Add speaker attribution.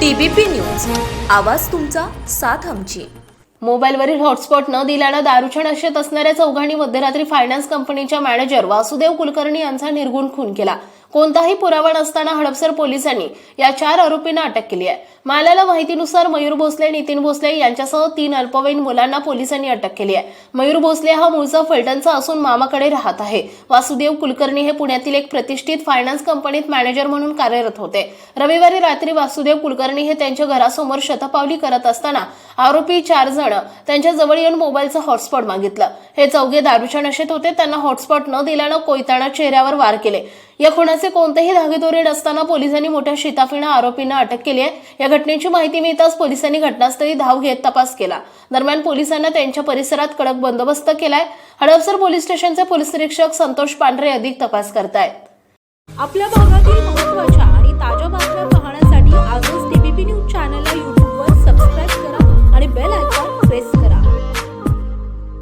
Speaker 1: TBP news. आवाज तुमचा साथ आमची.
Speaker 2: मोबाईलवरील हॉटस्पॉट न दिल्यानं दारूच्या नशेत असणाऱ्या चौघांनी मध्यरात्री फायनान्स कंपनीच्या मॅनेजर वासुदेव कुलकर्णी यांचा निर्गुण खून केला. कोणताही पुरावा नसताना हडपसर पोलिसांनी या चार आरोपींना अटक केली आहे. माल्याला माहितीनुसार मयूर भोसले नितीन भोसले यांच्यासह तीन अल्पवयीन मुलांना पोलिसांनी अटक केली आहे. मयूर भोसले हा मूळचा फलटणचा असून मामाकडे राहत आहे. वासुदेव कुलकर्णी हे पुण्यातील एक प्रतिष्ठित फायनान्स कंपनीत मॅनेजर म्हणून कार्यरत होते. रविवारी रात्री वासुदेव कुलकर्णी हे त्यांच्या घरासमोर शतपावली करत असताना आरोपी चार जण त्यांच्या जवळ येऊन मोबाईलचं हॉटस्पॉट मागितलं. हे चौघे दारूच्या नशेत होते. त्यांना हॉटस्पॉट न दिल्यानं कोयताना चेहऱ्यावर वार केले. या खुणाचे कोणतेही धागेदोरे नसताना पोलिसांनी मोठ्या शिताफीनं आरोपींना अटक केली आहे. या घटनेची माहिती मिळताच पोलिसांनी घटनास्थळी धाव घेत तपास केला. दरम्यान पोलिसांना त्यांच्या परिसरात कडक बंदोबस्त केलाय. हडपसर पोलीस स्टेशनचे पोलीस निरीक्षक संतोष पांढरे अधिक तपास करतायत.
Speaker 1: आपल्या भागातील महत्त्वाच्या